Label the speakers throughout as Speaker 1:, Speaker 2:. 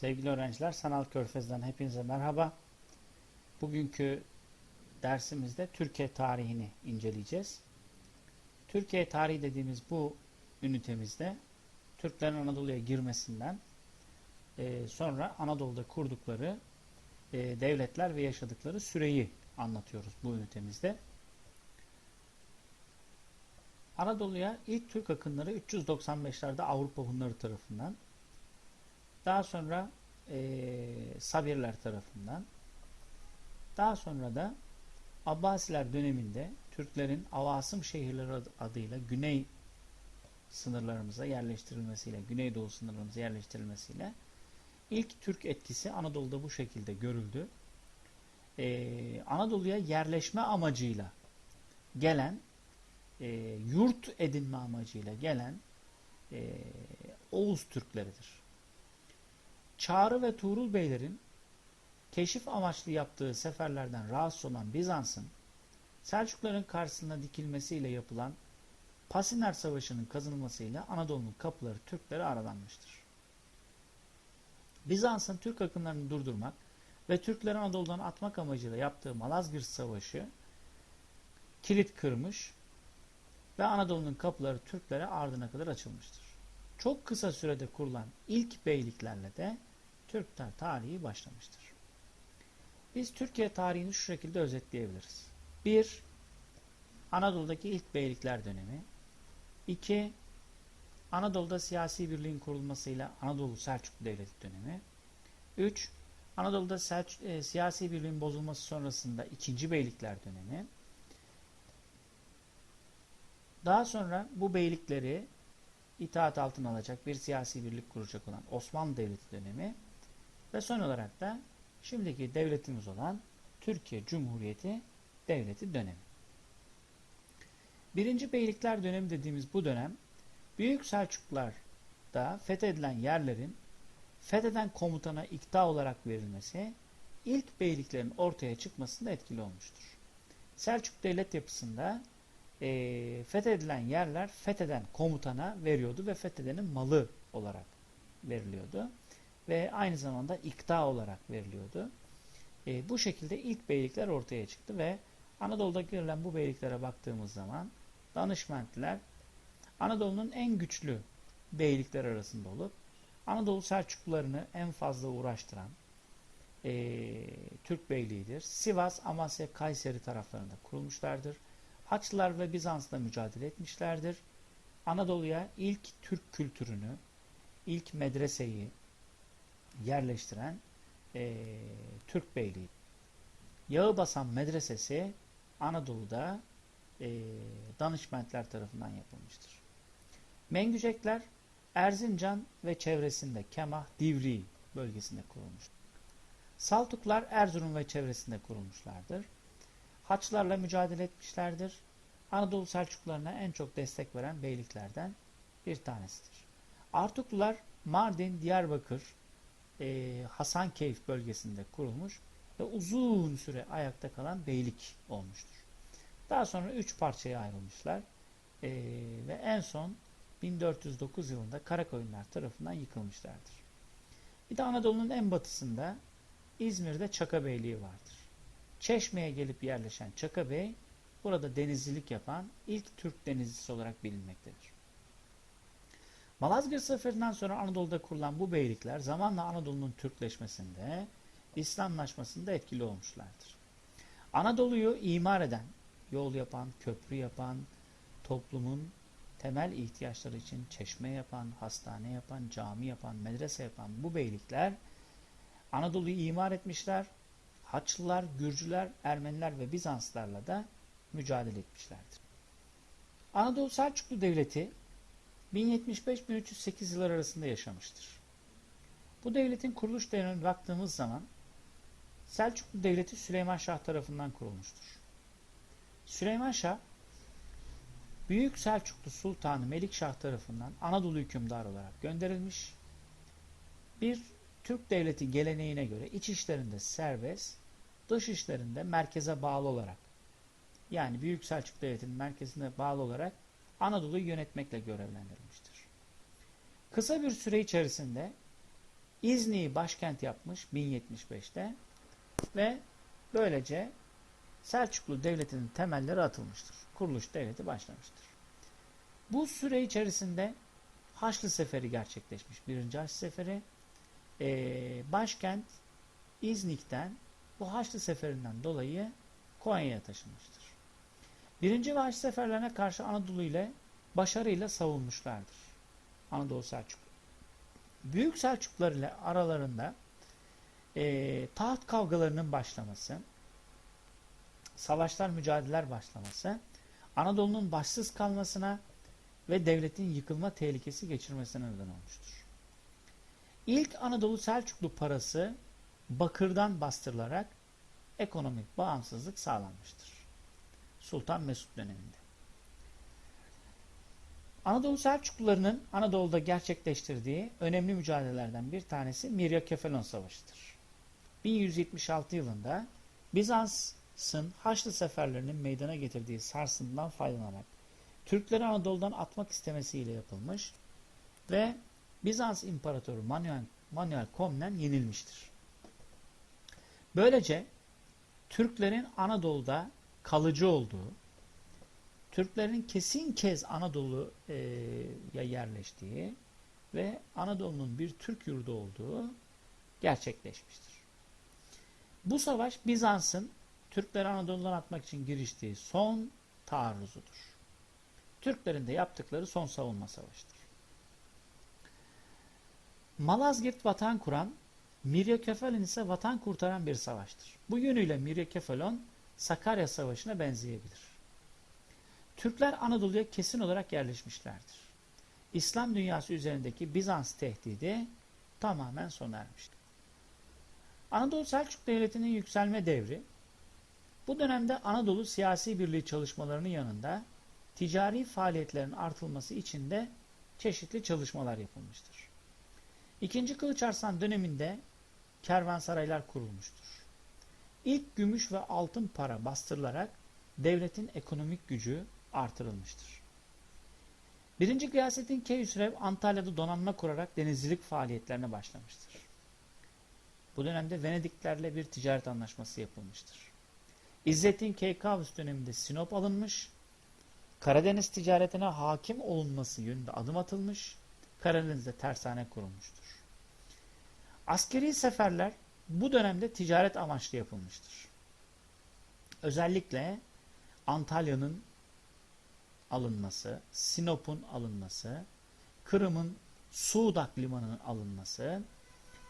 Speaker 1: Sevgili öğrenciler, Sanal Körfez'den hepinize merhaba. Bugünkü dersimizde Türkiye tarihini inceleyeceğiz. Türkiye tarihi dediğimiz bu ünitemizde Türklerin Anadolu'ya girmesinden e, sonra Anadolu'da kurdukları e, devletler ve yaşadıkları süreyi anlatıyoruz bu ünitemizde. Anadolu'ya ilk Türk akınları 395'lerde Avrupa Hunları tarafından daha sonra e, Sabirler tarafından daha sonra da Abbasiler döneminde Türklerin Avasım şehirleri adıyla güney sınırlarımıza yerleştirilmesiyle, güneydoğu sınırlarımıza yerleştirilmesiyle ilk Türk etkisi Anadolu'da bu şekilde görüldü. Ee, Anadolu'ya yerleşme amacıyla gelen, e, yurt edinme amacıyla gelen e, Oğuz Türkleridir. Çağrı ve Tuğrul Beylerin keşif amaçlı yaptığı seferlerden rahatsız olan Bizans'ın Selçukların karşısına dikilmesiyle yapılan Pasiner Savaşı'nın kazanılmasıyla Anadolu'nun kapıları Türklere aralanmıştır. Bizans'ın Türk akınlarını durdurmak ve Türkleri Anadolu'dan atmak amacıyla yaptığı Malazgirt Savaşı kilit kırmış ve Anadolu'nun kapıları Türklere ardına kadar açılmıştır. Çok kısa sürede kurulan ilk beyliklerle de Türkler tarihi başlamıştır. Biz Türkiye tarihini şu şekilde özetleyebiliriz. 1. Anadolu'daki ilk beylikler dönemi. 2. Anadolu'da siyasi birliğin kurulmasıyla Anadolu Selçuklu Devleti dönemi. 3. Anadolu'da Selç e, siyasi birliğin bozulması sonrasında 2. Beylikler dönemi. Daha sonra bu beylikleri itaat altına alacak bir siyasi birlik kuracak olan Osmanlı Devleti dönemi ve son olarak da şimdiki devletimiz olan Türkiye Cumhuriyeti Devleti dönemi. Birinci Beylikler dönemi dediğimiz bu dönem Büyük Selçuklular'da fethedilen yerlerin fetheden komutana ikta olarak verilmesi ilk beyliklerin ortaya çıkmasında etkili olmuştur. Selçuk devlet yapısında e, fethedilen yerler fetheden komutana veriyordu ve fethedenin malı olarak veriliyordu ve aynı zamanda ikta olarak veriliyordu. E, bu şekilde ilk beylikler ortaya çıktı ve Anadolu'da görülen bu beyliklere baktığımız zaman danışmentler Anadolu'nun en güçlü beylikler arasında olup Anadolu Selçuklularını en fazla uğraştıran e, Türk beyliğidir. Sivas, Amasya, Kayseri taraflarında kurulmuşlardır. Haçlılar ve Bizans'la mücadele etmişlerdir. Anadolu'ya ilk Türk kültürünü, ilk medreseyi, yerleştiren e, Türk Beyliği. Yağıbasan Medresesi Anadolu'da e, danışmentler tarafından yapılmıştır. Mengücekler Erzincan ve çevresinde Kemah, Divri bölgesinde kurulmuştur. Saltuklar Erzurum ve çevresinde kurulmuşlardır. Haçlarla mücadele etmişlerdir. Anadolu Selçuklularına en çok destek veren beyliklerden bir tanesidir. Artuklular Mardin, Diyarbakır, e, Hasankeyf bölgesinde kurulmuş ve uzun süre ayakta kalan beylik olmuştur. Daha sonra üç parçaya ayrılmışlar e, ve en son 1409 yılında Karakoyunlar tarafından yıkılmışlardır. Bir de Anadolu'nun en batısında İzmir'de Çaka Beyliği vardır. Çeşme'ye gelip yerleşen Çaka Bey burada denizcilik yapan ilk Türk denizcisi olarak bilinmektedir. Malazgirt Seferi'nden sonra Anadolu'da kurulan bu beylikler zamanla Anadolu'nun Türkleşmesinde, İslamlaşmasında etkili olmuşlardır. Anadolu'yu imar eden, yol yapan, köprü yapan, toplumun temel ihtiyaçları için çeşme yapan, hastane yapan, cami yapan, medrese yapan bu beylikler Anadolu'yu imar etmişler. Haçlılar, Gürcüler, Ermeniler ve Bizanslarla da mücadele etmişlerdir. Anadolu Selçuklu Devleti 1075-1308 yıllar arasında yaşamıştır. Bu devletin kuruluş dönemine baktığımız zaman Selçuklu Devleti Süleyman Şah tarafından kurulmuştur. Süleyman Şah, Büyük Selçuklu Sultanı Melikşah tarafından Anadolu hükümdarı olarak gönderilmiş. Bir Türk devleti geleneğine göre iç işlerinde serbest, dış işlerinde merkeze bağlı olarak yani Büyük Selçuk Devleti'nin merkezine bağlı olarak Anadolu'yu yönetmekle görevlendirilmiştir. Kısa bir süre içerisinde İzni'yi başkent yapmış 1075'te ve böylece Selçuklu Devleti'nin temelleri atılmıştır. Kuruluş devleti başlamıştır. Bu süre içerisinde Haçlı Seferi gerçekleşmiş. Birinci Haçlı Seferi. Ee, başkent İznik'ten bu Haçlı Seferinden dolayı Konya'ya taşınmıştır. Birinci ve Haçlı Seferlerine karşı Anadolu ile başarıyla savunmuşlardır. Anadolu Selçuklu. Büyük Selçuklular ile aralarında e, taht kavgalarının başlaması, savaşlar, mücadeleler başlaması, Anadolu'nun başsız kalmasına ve devletin yıkılma tehlikesi geçirmesine neden olmuştur. İlk Anadolu Selçuklu parası bakırdan bastırılarak ekonomik bağımsızlık sağlanmıştır. Sultan Mesut döneminde. Anadolu Selçuklularının Anadolu'da gerçekleştirdiği önemli mücadelelerden bir tanesi Miryakefalon Savaşı'dır. 1176 yılında Bizans'ın Haçlı seferlerinin meydana getirdiği sarsıntıdan faydalanarak Türkleri Anadolu'dan atmak istemesiyle yapılmış ve Bizans İmparatoru Manuel, Manuel Komnen yenilmiştir. Böylece Türklerin Anadolu'da kalıcı olduğu, Türklerin kesin kez Anadolu'ya yerleştiği ve Anadolu'nun bir Türk yurdu olduğu gerçekleşmiştir. Bu savaş Bizans'ın Türkleri Anadolu'dan atmak için giriştiği son taarruzudur. Türklerin de yaptıkları son savunma savaşıdır. Malazgirt vatan kuran, Miryakefalon ise vatan kurtaran bir savaştır. Bu yönüyle Miryakefalon Sakarya Savaşı'na benzeyebilir. Türkler Anadolu'ya kesin olarak yerleşmişlerdir. İslam dünyası üzerindeki Bizans tehdidi tamamen sona ermiştir. Anadolu Selçuk Devleti'nin yükselme devri, bu dönemde Anadolu siyasi birliği çalışmalarının yanında ticari faaliyetlerin artılması için de çeşitli çalışmalar yapılmıştır. İkinci Kılıç Arslan döneminde kervansaraylar kurulmuştur. İlk gümüş ve altın para bastırılarak devletin ekonomik gücü artırılmıştır. Birinci Gıyasettin Keyhüsrev Antalya'da donanma kurarak denizcilik faaliyetlerine başlamıştır. Bu dönemde Venediklerle bir ticaret anlaşması yapılmıştır. İzzettin Keykavus döneminde Sinop alınmış, Karadeniz ticaretine hakim olunması yönünde adım atılmış, Karadeniz'de tersane kurulmuştur. Askeri seferler bu dönemde ticaret amaçlı yapılmıştır. Özellikle Antalya'nın alınması, Sinop'un alınması, Kırım'ın Sudak limanının alınması,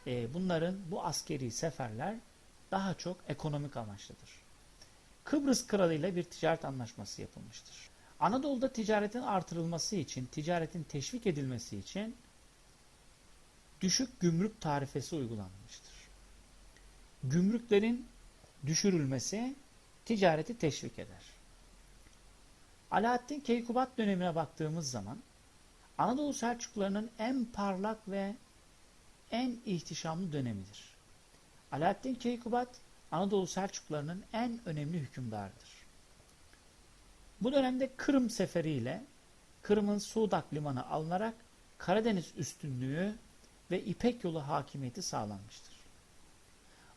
Speaker 1: e, bunların bu askeri seferler daha çok ekonomik amaçlıdır. Kıbrıs Kralı ile bir ticaret anlaşması yapılmıştır. Anadolu'da ticaretin artırılması için, ticaretin teşvik edilmesi için düşük gümrük tarifesi uygulanmıştır. Gümrüklerin düşürülmesi ticareti teşvik eder. Alaaddin Keykubat dönemine baktığımız zaman Anadolu Selçuklularının en parlak ve en ihtişamlı dönemidir. Alaaddin Keykubat Anadolu Selçuklularının en önemli hükümdarıdır. Bu dönemde Kırım seferiyle Kırım'ın Sudak limanı alınarak Karadeniz üstünlüğü ve İpek yolu hakimiyeti sağlanmıştır.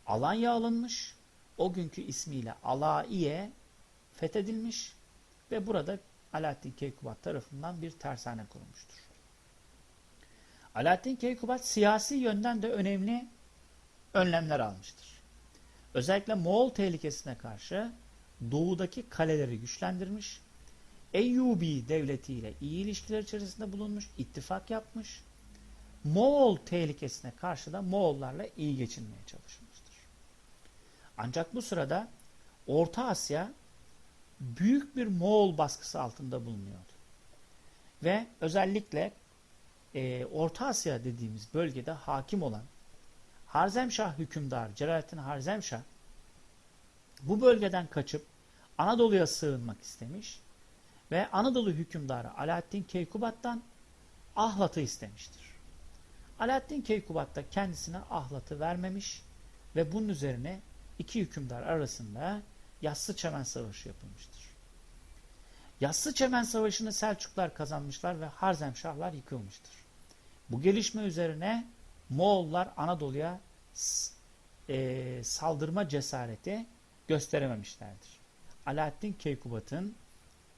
Speaker 1: Alanya alınmış, o günkü ismiyle Alaiye fethedilmiş ve burada Alaaddin Keykubat tarafından bir tersane kurulmuştur. Alaaddin Keykubat siyasi yönden de önemli önlemler almıştır. Özellikle Moğol tehlikesine karşı doğudaki kaleleri güçlendirmiş, Eyyubi devletiyle iyi ilişkiler içerisinde bulunmuş, ittifak yapmış, Moğol tehlikesine karşı da Moğollarla iyi geçinmeye çalışmıştır. Ancak bu sırada Orta Asya büyük bir Moğol baskısı altında bulunuyordu. Ve özellikle e, Orta Asya dediğimiz bölgede hakim olan Harzemşah hükümdar Celalettin Harzemşah bu bölgeden kaçıp Anadolu'ya sığınmak istemiş ve Anadolu hükümdarı Alaaddin Keykubat'tan ahlatı istemiştir. Alaaddin Keykubat da kendisine ahlatı vermemiş ve bunun üzerine iki hükümdar arasında Yassı Çemen Savaşı yapılmıştır. Yassı Çemen Savaşı'nı Selçuklar kazanmışlar ve Harzemşahlar yıkılmıştır. Bu gelişme üzerine Moğollar Anadolu'ya e, saldırma cesareti gösterememişlerdir. Alaaddin Keykubat'ın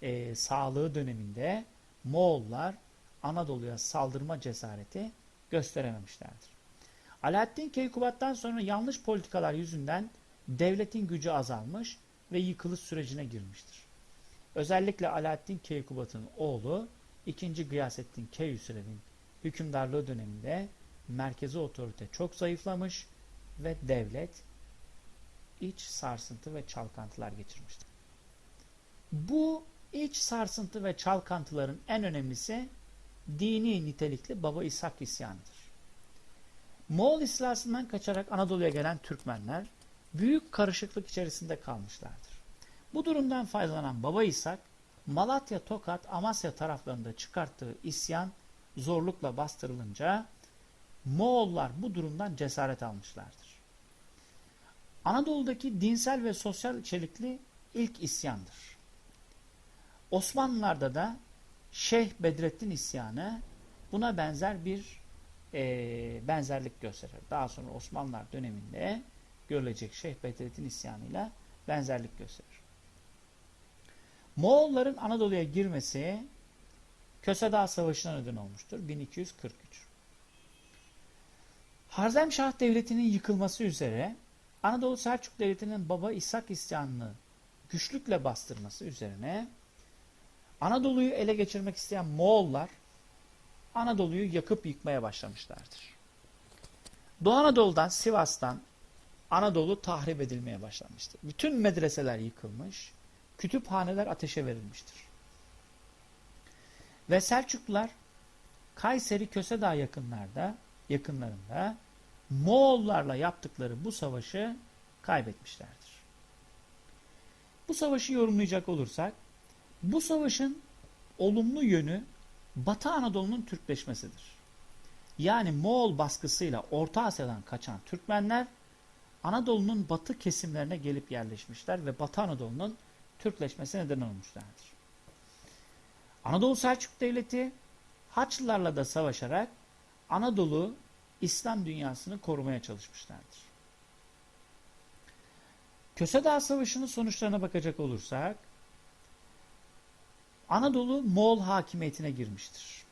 Speaker 1: e, sağlığı döneminde Moğollar Anadolu'ya saldırma cesareti gösterememişlerdir. Alaaddin Keykubat'tan sonra yanlış politikalar yüzünden devletin gücü azalmış ve yıkılış sürecine girmiştir. Özellikle Alaaddin Keykubat'ın oğlu 2. Gıyasettin Keyhüsrev'in hükümdarlığı döneminde merkezi otorite çok zayıflamış ve devlet iç sarsıntı ve çalkantılar geçirmiştir. Bu iç sarsıntı ve çalkantıların en önemlisi dini nitelikli Baba İshak isyanıdır. Moğol istilasından kaçarak Anadolu'ya gelen Türkmenler büyük karışıklık içerisinde kalmışlardır. Bu durumdan faydalanan Baba İshak, Malatya, Tokat, Amasya taraflarında çıkarttığı isyan zorlukla bastırılınca Moğollar bu durumdan cesaret almışlardır. Anadolu'daki dinsel ve sosyal içerikli ilk isyandır. Osmanlılar'da da Şeyh Bedrettin isyanı buna benzer bir e, benzerlik gösterir. Daha sonra Osmanlılar döneminde görülecek Şeyh Bedrettin isyanıyla benzerlik gösterir. Moğolların Anadolu'ya girmesi Köse Savaşı'na neden olmuştur. 1243. Harzemşah Devleti'nin yıkılması üzere Anadolu Selçuk Devleti'nin Baba İshak isyanını güçlükle bastırması üzerine Anadolu'yu ele geçirmek isteyen Moğollar Anadolu'yu yakıp yıkmaya başlamışlardır. Doğu Anadolu'dan, Sivas'tan Anadolu tahrip edilmeye başlamıştır. Bütün medreseler yıkılmış, kütüphaneler ateşe verilmiştir. Ve Selçuklular Kayseri Kösedağ yakınlarda, yakınlarında Moğollarla yaptıkları bu savaşı kaybetmişlerdir. Bu savaşı yorumlayacak olursak, bu savaşın olumlu yönü Batı Anadolu'nun Türkleşmesidir. Yani Moğol baskısıyla Orta Asya'dan kaçan Türkmenler Anadolu'nun batı kesimlerine gelip yerleşmişler ve Batı Anadolu'nun Türkleşmesi neden olmuşlardır. Anadolu Selçuk Devleti Haçlılarla da savaşarak Anadolu İslam dünyasını korumaya çalışmışlardır. Köse Dağı Savaşı'nın sonuçlarına bakacak olursak Anadolu Moğol hakimiyetine girmiştir.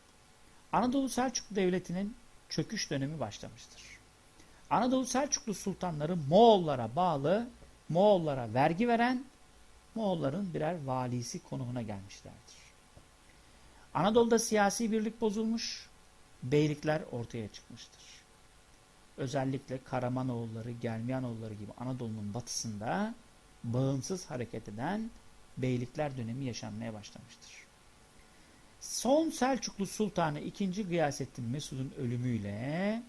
Speaker 1: Anadolu Selçuklu Devleti'nin çöküş dönemi başlamıştır. Anadolu Selçuklu sultanları Moğollara bağlı, Moğollara vergi veren, Moğolların birer valisi konumuna gelmişlerdir. Anadolu'da siyasi birlik bozulmuş, beylikler ortaya çıkmıştır. Özellikle Karamanoğulları, Germiyanoğulları gibi Anadolu'nun batısında bağımsız hareket eden beylikler dönemi yaşanmaya başlamıştır. Son Selçuklu Sultanı 2. Gıyasettin Mesud'un ölümüyle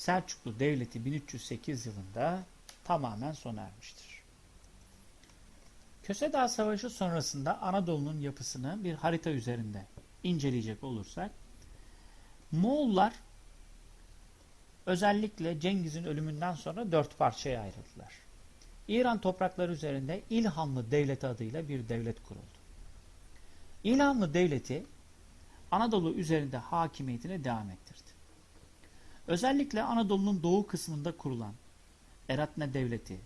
Speaker 1: Selçuklu Devleti 1308 yılında tamamen sona ermiştir. Köse Dağı Savaşı sonrasında Anadolu'nun yapısını bir harita üzerinde inceleyecek olursak Moğollar özellikle Cengiz'in ölümünden sonra dört parçaya ayrıldılar. İran toprakları üzerinde İlhanlı Devleti adıyla bir devlet kuruldu. İlhanlı Devleti Anadolu üzerinde hakimiyetine devam ettirdi. Özellikle Anadolu'nun doğu kısmında kurulan Eratne Devleti,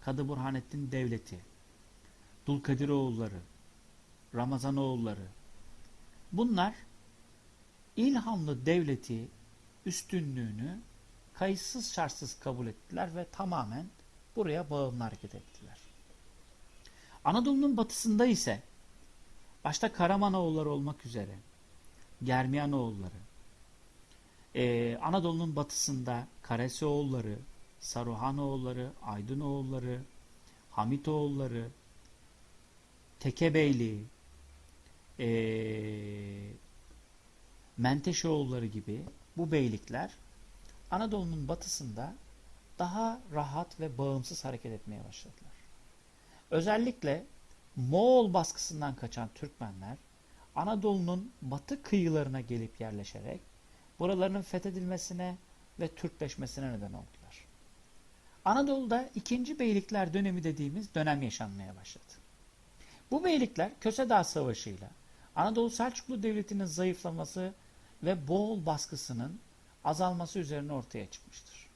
Speaker 1: Kadı Burhanettin Devleti, Dulkadiroğulları, Ramazanoğulları bunlar İlhanlı Devleti üstünlüğünü kayıtsız şartsız kabul ettiler ve tamamen buraya bağımlı hareket ettiler. Anadolu'nun batısında ise başta Karamanoğulları olmak üzere Germiyanoğulları, ee, Anadolu'nun batısında Karesioğulları, Saruhanoğulları, Aydınoğulları, Hamitoğulları, Tekebeyli, ee, Menteşoğulları gibi bu beylikler Anadolu'nun batısında daha rahat ve bağımsız hareket etmeye başladılar. Özellikle Moğol baskısından kaçan Türkmenler Anadolu'nun batı kıyılarına gelip yerleşerek buraların fethedilmesine ve Türkleşmesine neden oldular. Anadolu'da ikinci beylikler dönemi dediğimiz dönem yaşanmaya başladı. Bu beylikler Köse Dağı Savaşı ile Anadolu Selçuklu Devleti'nin zayıflaması ve bol baskısının azalması üzerine ortaya çıkmıştır.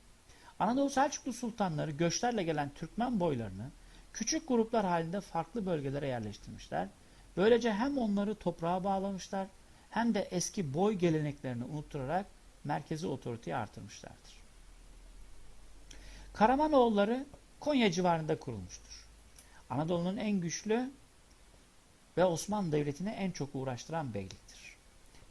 Speaker 1: Anadolu Selçuklu sultanları göçlerle gelen Türkmen boylarını küçük gruplar halinde farklı bölgelere yerleştirmişler. Böylece hem onları toprağa bağlamışlar hem de eski boy geleneklerini unutturarak merkezi otoriteyi artırmışlardır. Karamanoğulları Konya civarında kurulmuştur. Anadolu'nun en güçlü ve Osmanlı Devleti'ni en çok uğraştıran beyliktir.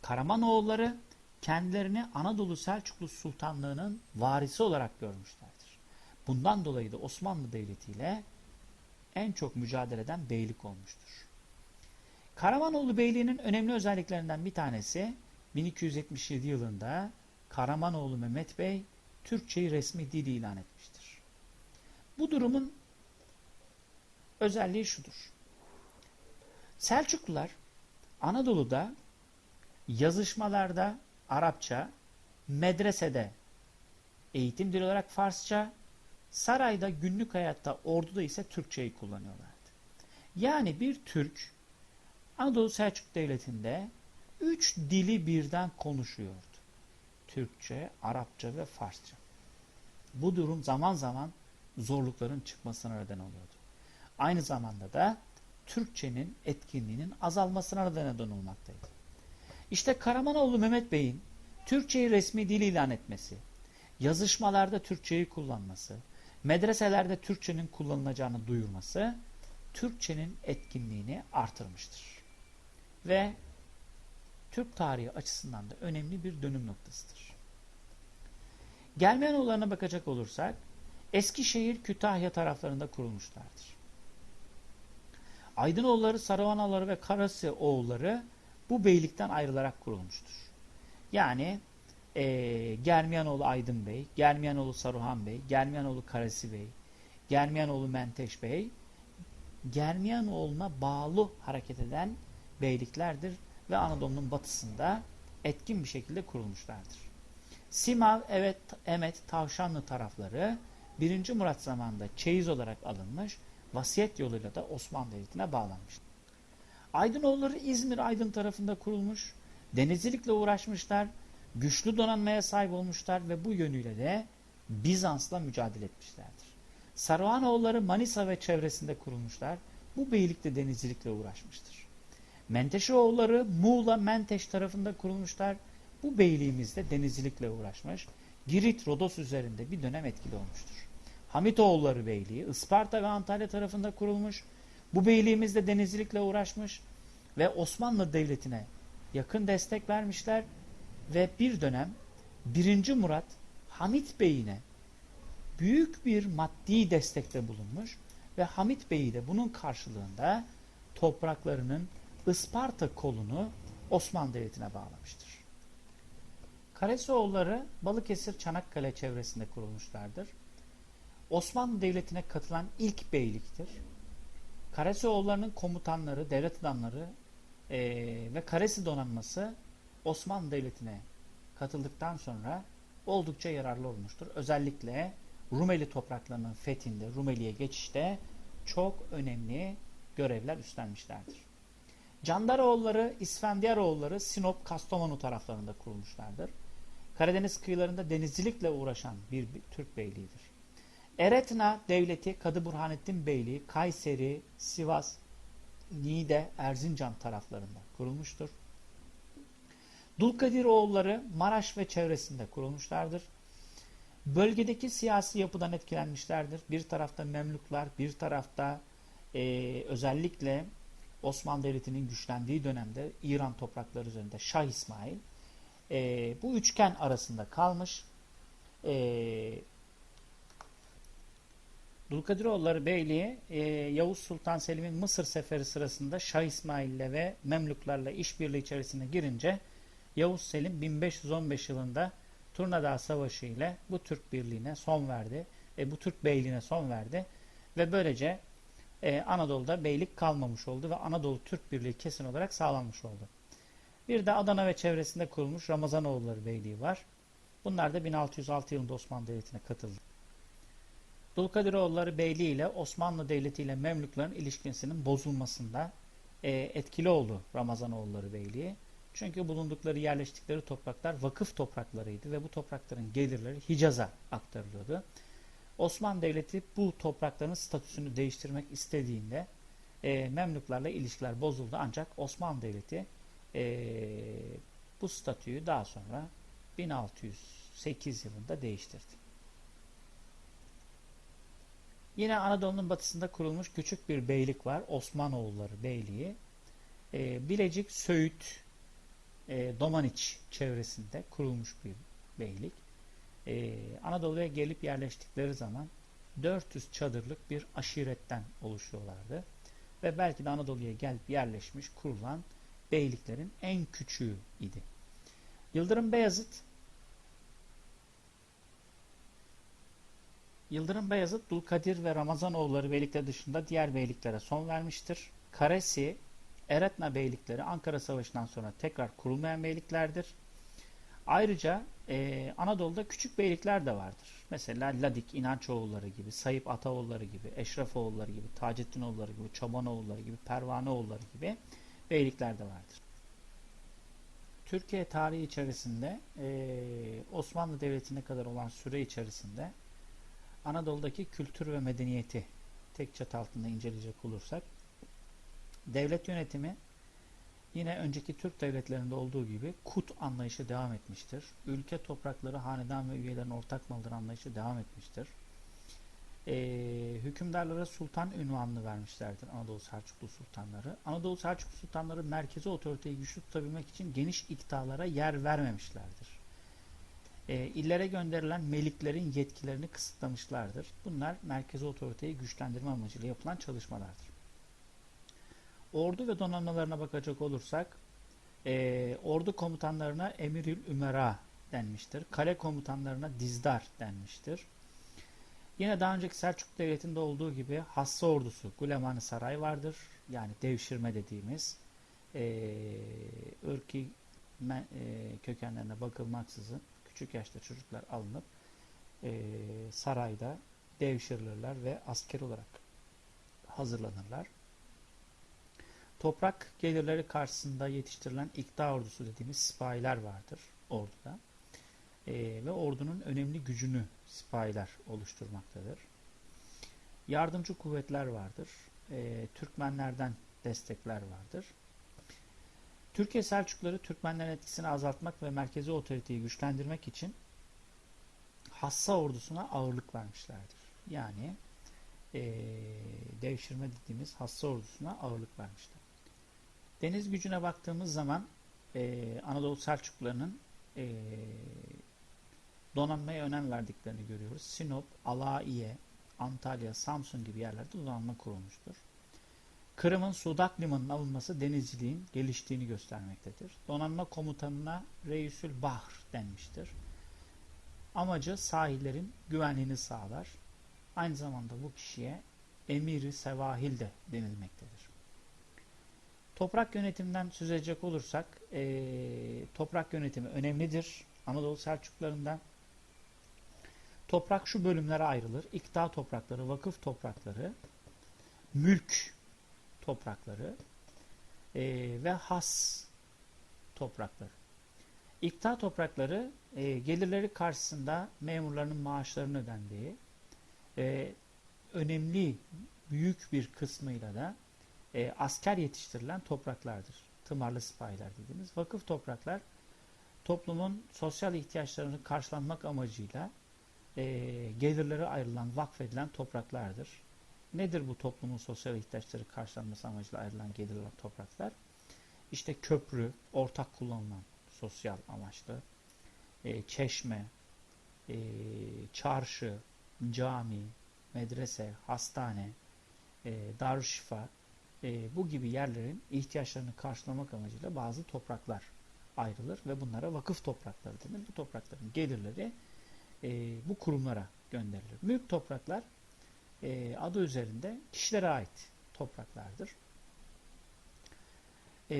Speaker 1: Karamanoğulları kendilerini Anadolu Selçuklu Sultanlığı'nın varisi olarak görmüşlerdir. Bundan dolayı da Osmanlı Devleti ile en çok mücadele eden beylik olmuştur. Karamanoğlu Beyliği'nin önemli özelliklerinden bir tanesi 1277 yılında Karamanoğlu Mehmet Bey Türkçeyi resmi dil ilan etmiştir. Bu durumun özelliği şudur. Selçuklular Anadolu'da yazışmalarda Arapça, medresede eğitim dili olarak Farsça, sarayda günlük hayatta orduda ise Türkçeyi kullanıyorlardı. Yani bir Türk Anadolu Selçuk Devleti'nde üç dili birden konuşuyordu. Türkçe, Arapça ve Farsça. Bu durum zaman zaman zorlukların çıkmasına neden oluyordu. Aynı zamanda da Türkçenin etkinliğinin azalmasına neden olmaktaydı. İşte Karamanoğlu Mehmet Bey'in Türkçeyi resmi dil ilan etmesi, yazışmalarda Türkçeyi kullanması, medreselerde Türkçenin kullanılacağını duyurması, Türkçenin etkinliğini artırmıştır. Ve Türk tarihi açısından da önemli bir dönüm noktasıdır. Germiyanoğullarına bakacak olursak, Eskişehir, Kütahya taraflarında kurulmuşlardır. Aydınoğulları, Saravanaları ve Karası oğulları bu beylikten ayrılarak kurulmuştur. Yani e, Germiyanoğlu Aydın Bey, Germiyanoğlu Saruhan Bey, Germiyanoğlu Karasi Bey, Germiyanoğlu Menteş Bey, Germiyanoğlu'na bağlı hareket eden beyliklerdir ve Anadolu'nun batısında etkin bir şekilde kurulmuşlardır. Simav, evet, Emet, Tavşanlı tarafları 1. Murat zamanında çeyiz olarak alınmış, vasiyet yoluyla da Osmanlı Devleti'ne bağlanmıştır. Aydınoğulları İzmir Aydın tarafında kurulmuş, denizcilikle uğraşmışlar, güçlü donanmaya sahip olmuşlar ve bu yönüyle de Bizans'la mücadele etmişlerdir. Saruhanoğulları Manisa ve çevresinde kurulmuşlar, bu beylikte denizcilikle uğraşmıştır. Menteşoğulları Muğla Menteş tarafında kurulmuşlar, bu beyliğimizde denizcilikle uğraşmış, Girit Rodos üzerinde bir dönem etkili olmuştur. Hamitoğulları Beyliği Isparta ve Antalya tarafında kurulmuş, bu beyliğimizde denizcilikle uğraşmış ve Osmanlı Devleti'ne yakın destek vermişler ve bir dönem 1. Murat Hamit Bey'ine büyük bir maddi destekte bulunmuş ve Hamit Bey de bunun karşılığında topraklarının Isparta kolunu Osmanlı Devleti'ne bağlamıştır. Karesioğulları Balıkesir Çanakkale çevresinde kurulmuşlardır. Osmanlı Devleti'ne katılan ilk beyliktir. Karasioğullarının komutanları, devlet adamları e, ve Karesi donanması Osmanlı Devleti'ne katıldıktan sonra oldukça yararlı olmuştur. Özellikle Rumeli topraklarının fethinde, Rumeli'ye geçişte çok önemli görevler üstlenmişlerdir. Candaroğulları, İsfendiyaroğulları Sinop, Kastamonu taraflarında kurulmuşlardır. Karadeniz kıyılarında denizcilikle uğraşan bir, Türk beyliğidir. Eretna devleti Kadı Burhanettin Beyliği Kayseri, Sivas, Niğde, Erzincan taraflarında kurulmuştur. Dulkadir oğulları Maraş ve çevresinde kurulmuşlardır. Bölgedeki siyasi yapıdan etkilenmişlerdir. Bir tarafta Memluklar, bir tarafta e, özellikle Osmanlı Devleti'nin güçlendiği dönemde İran toprakları üzerinde Şah İsmail e, bu üçgen arasında kalmış. E, Dulkadiroğulları Beyliği e, Yavuz Sultan Selim'in Mısır seferi sırasında Şah İsmail'le ve Memluklarla işbirliği içerisine girince Yavuz Selim 1515 yılında Turnadağ Savaşı ile bu Türk birliğine son verdi. E, bu Türk beyliğine son verdi. Ve böylece e, Anadolu'da beylik kalmamış oldu ve Anadolu Türk Birliği kesin olarak sağlanmış oldu. Bir de Adana ve çevresinde kurulmuş Ramazanoğulları Beyliği var. Bunlar da 1606 yılında Osmanlı Devleti'ne katıldı. Dulkadiroğulları Beyliği ile Osmanlı Devleti ile Memlüklerin ilişkisinin bozulmasında e, etkili oldu Ramazanoğulları Beyliği. Çünkü bulundukları yerleştikleri topraklar vakıf topraklarıydı ve bu toprakların gelirleri Hicaz'a aktarılıyordu. Osmanlı Devleti bu toprakların statüsünü değiştirmek istediğinde e, Memluklarla ilişkiler bozuldu ancak Osmanlı Devleti e, bu statüyü daha sonra 1608 yılında değiştirdi. Yine Anadolu'nun batısında kurulmuş küçük bir beylik var. Osmanoğulları Beyliği. E, Bilecik, Söğüt, e, Domaniç çevresinde kurulmuş bir beylik. E, Anadolu'ya gelip yerleştikleri zaman 400 çadırlık bir aşiretten oluşuyorlardı. Ve belki de Anadolu'ya gelip yerleşmiş, kurulan beyliklerin en küçüğü idi. Yıldırım Beyazıt Yıldırım Beyazıt, Dulkadir ve Ramazanoğulları beylikler dışında diğer beyliklere son vermiştir. Karesi, Eretna beylikleri Ankara Savaşı'ndan sonra tekrar kurulmayan beyliklerdir. Ayrıca e, Anadolu'da küçük beylikler de vardır. Mesela Ladik, İnançoğulları gibi, Sayıp Ataoğulları gibi, Eşrefoğulları gibi, Taceddinoğulları gibi, Çobanoğulları gibi, Pervaneoğulları gibi beylikler de vardır. Türkiye tarihi içerisinde e, Osmanlı Devleti'ne kadar olan süre içerisinde Anadolu'daki kültür ve medeniyeti tek çatı altında inceleyecek olursak devlet yönetimi yine önceki Türk devletlerinde olduğu gibi kut anlayışı devam etmiştir. Ülke toprakları hanedan ve üyelerin ortak malıdır anlayışı devam etmiştir. Ee, hükümdarlara sultan ünvanını vermişlerdir Anadolu Selçuklu sultanları. Anadolu Selçuklu sultanları merkezi otoriteyi güçlü tutabilmek için geniş iktidarlara yer vermemişlerdir e, illere gönderilen meliklerin yetkilerini kısıtlamışlardır. Bunlar merkezi otoriteyi güçlendirme amacıyla yapılan çalışmalardır. Ordu ve donanmalarına bakacak olursak e, ordu komutanlarına Emirül Ümera denmiştir. Kale komutanlarına Dizdar denmiştir. Yine daha önceki Selçuklu Devleti'nde olduğu gibi Hassa ordusu, Guleman Saray vardır. Yani devşirme dediğimiz e, ırki e, kökenlerine bakılmaksızın küçük yaşta çocuklar alınıp e, sarayda devşirilirler ve asker olarak hazırlanırlar. Toprak gelirleri karşısında yetiştirilen ikta ordusu dediğimiz sipahiler vardır orduda. E, ve ordunun önemli gücünü sipahiler oluşturmaktadır. Yardımcı kuvvetler vardır. E, Türkmenlerden destekler vardır. Türkiye Selçukluları Türkmenlerin etkisini azaltmak ve merkezi otoriteyi güçlendirmek için Hassa ordusuna ağırlık vermişlerdir. Yani e, devşirme dediğimiz Hassa ordusuna ağırlık vermişler. Deniz gücüne baktığımız zaman e, Anadolu Selçuklularının e, donanmaya önem verdiklerini görüyoruz. Sinop, Alaiye, Antalya, Samsun gibi yerlerde donanma kurulmuştur. Kırım'ın Sudak Limanı'nın alınması denizciliğin geliştiğini göstermektedir. Donanma komutanına Reisül Bahr denmiştir. Amacı sahillerin güvenliğini sağlar. Aynı zamanda bu kişiye Emiri Sevahil de denilmektedir. Toprak yönetiminden söz edecek olursak e, toprak yönetimi önemlidir. Anadolu Selçuklarında toprak şu bölümlere ayrılır. İkta toprakları, vakıf toprakları, mülk toprakları e, ve has toprakları. İkta toprakları e, gelirleri karşısında memurlarının maaşlarını ödendiği e, önemli büyük bir kısmıyla da e, asker yetiştirilen topraklardır. Tımarlı sipahiler dediğimiz. Vakıf topraklar toplumun sosyal ihtiyaçlarını karşılanmak amacıyla e, gelirleri ayrılan, vakfedilen topraklardır. Nedir bu toplumun sosyal ihtiyaçları karşılanması amacıyla ayrılan gelirler topraklar? İşte köprü, ortak kullanılan sosyal amaçlı, e, çeşme, e, çarşı, cami, medrese, hastane, e, darüşşifa e, bu gibi yerlerin ihtiyaçlarını karşılamak amacıyla bazı topraklar ayrılır ve bunlara vakıf toprakları denir. Bu toprakların gelirleri e, bu kurumlara gönderilir. Mülk topraklar e, adı üzerinde kişilere ait topraklardır. E,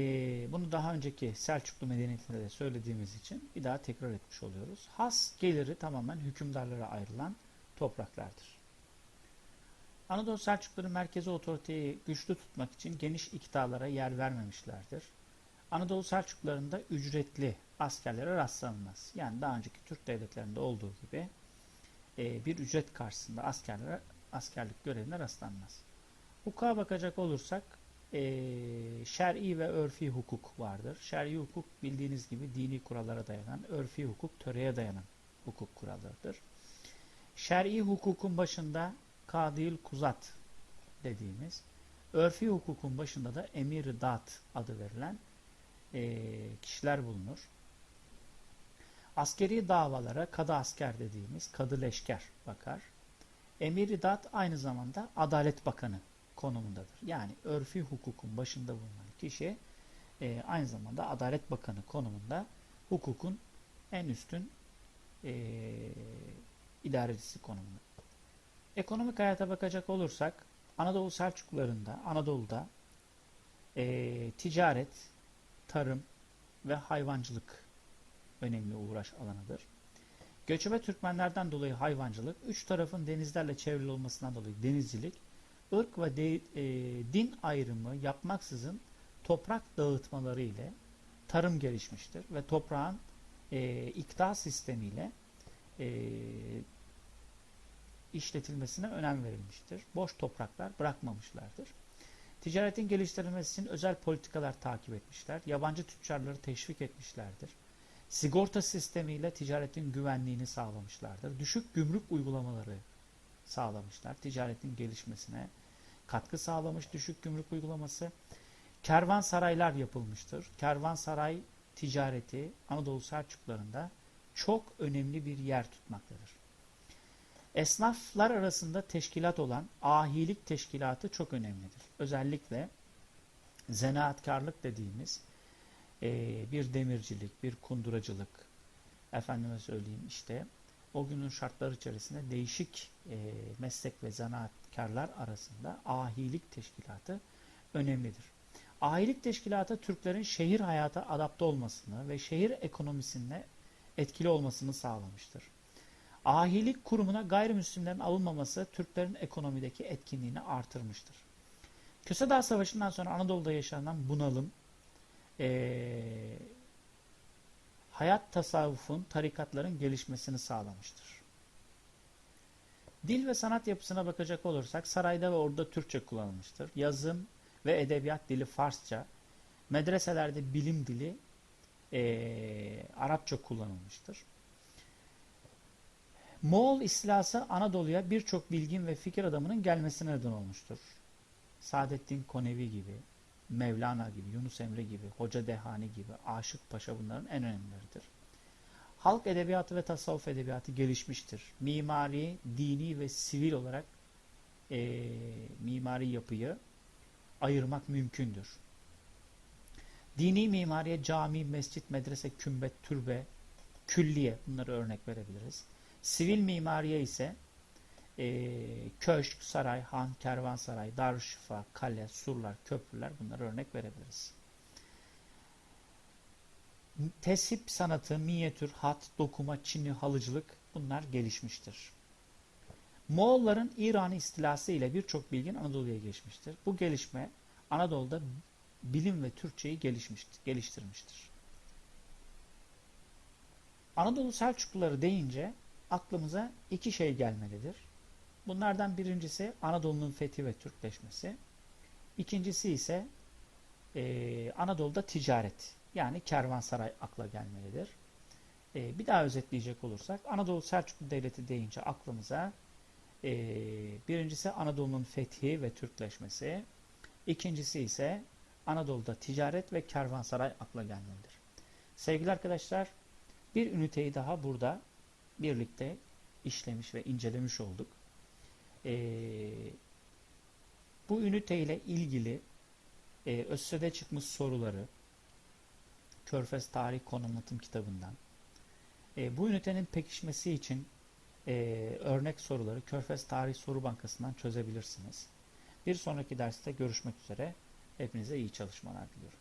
Speaker 1: bunu daha önceki Selçuklu medeniyetinde de söylediğimiz için bir daha tekrar etmiş oluyoruz. Has geliri tamamen hükümdarlara ayrılan topraklardır. Anadolu Selçukluları merkezi otoriteyi güçlü tutmak için geniş iktidarlara yer vermemişlerdir. Anadolu Selçuklularında ücretli askerlere rastlanmaz. Yani daha önceki Türk devletlerinde olduğu gibi e, bir ücret karşısında askerlere askerlik görevine rastlanmaz. Hukuka bakacak olursak e, şer'i ve örfi hukuk vardır. Şer'i hukuk bildiğiniz gibi dini kurallara dayanan, örfi hukuk töreye dayanan hukuk kurallarıdır. Şer'i hukukun başında kadil kuzat dediğimiz, örfi hukukun başında da emir dat adı verilen e, kişiler bulunur. Askeri davalara kadı asker dediğimiz kadı leşker bakar. Emir dat aynı zamanda Adalet Bakanı konumundadır. Yani örfi hukukun başında bulunan kişi e, aynı zamanda Adalet Bakanı konumunda hukukun en üstün e, idarecisi konumunda. Ekonomik hayata bakacak olursak Anadolu Selçuklularında, Anadolu'da e, ticaret, tarım ve hayvancılık önemli uğraş alanıdır. Göçebe Türkmenlerden dolayı hayvancılık, üç tarafın denizlerle çevrili olmasından dolayı denizcilik, ırk ve de, e, din ayrımı yapmaksızın toprak dağıtmaları ile tarım gelişmiştir ve toprağın e, ikta sistemiyle e, işletilmesine önem verilmiştir. Boş topraklar bırakmamışlardır. Ticaretin geliştirilmesi için özel politikalar takip etmişler. Yabancı tüccarları teşvik etmişlerdir. Sigorta sistemiyle ticaretin güvenliğini sağlamışlardır. Düşük gümrük uygulamaları sağlamışlar. Ticaretin gelişmesine katkı sağlamış düşük gümrük uygulaması. Kervansaraylar yapılmıştır. Kervansaray ticareti Anadolu Selçuklarında çok önemli bir yer tutmaktadır. Esnaflar arasında teşkilat olan ahilik teşkilatı çok önemlidir. Özellikle zanaatkarlık dediğimiz e, bir demircilik, bir kunduracılık, efendime söyleyeyim işte o günün şartları içerisinde değişik e, meslek ve zanaatkarlar arasında ahilik teşkilatı önemlidir. Ahilik teşkilatı Türklerin şehir hayata adapte olmasını ve şehir ekonomisine etkili olmasını sağlamıştır. Ahilik kurumuna gayrimüslimlerin alınmaması Türklerin ekonomideki etkinliğini artırmıştır. Kösedağ Savaşı'ndan sonra Anadolu'da yaşanan bunalım, ee, hayat tasavvufun, tarikatların gelişmesini sağlamıştır. Dil ve sanat yapısına bakacak olursak sarayda ve orada Türkçe kullanılmıştır. Yazım ve edebiyat dili Farsça, medreselerde bilim dili e, Arapça kullanılmıştır. Moğol istilası Anadolu'ya birçok bilgin ve fikir adamının gelmesine neden olmuştur. Saadettin Konevi gibi, Mevlana gibi, Yunus Emre gibi, Hoca Dehani gibi, Aşık Paşa bunların en önemlileridir. Halk edebiyatı ve tasavvuf edebiyatı gelişmiştir. Mimari, dini ve sivil olarak e, mimari yapıyı ayırmak mümkündür. Dini mimariye cami, mescit, medrese, kümbet, türbe, külliye bunları örnek verebiliriz. Sivil mimariye ise e, köşk, saray, han, kervansaray, darüşşifa, kale, surlar, köprüler bunları örnek verebiliriz. Tesip sanatı, minyatür, hat, dokuma, çini, halıcılık bunlar gelişmiştir. Moğolların İran istilası ile birçok bilgin Anadolu'ya geçmiştir. Bu gelişme Anadolu'da bilim ve Türkçeyi gelişmiştir, geliştirmiştir. Anadolu Selçukluları deyince aklımıza iki şey gelmelidir. Bunlardan birincisi Anadolu'nun fethi ve Türkleşmesi. İkincisi ise e, Anadolu'da ticaret yani kervansaray akla gelmelidir. E, bir daha özetleyecek olursak Anadolu Selçuklu Devleti deyince aklımıza e, birincisi Anadolu'nun fethi ve Türkleşmesi. İkincisi ise Anadolu'da ticaret ve kervansaray akla gelmelidir. Sevgili arkadaşlar bir üniteyi daha burada birlikte işlemiş ve incelemiş olduk. Ee, bu üniteyle ilgili e, ÖSSE'de çıkmış soruları Körfez Tarih Konumlatım kitabından e, bu ünitenin pekişmesi için e, örnek soruları Körfez Tarih Soru Bankası'ndan çözebilirsiniz. Bir sonraki derste görüşmek üzere. Hepinize iyi çalışmalar diliyorum.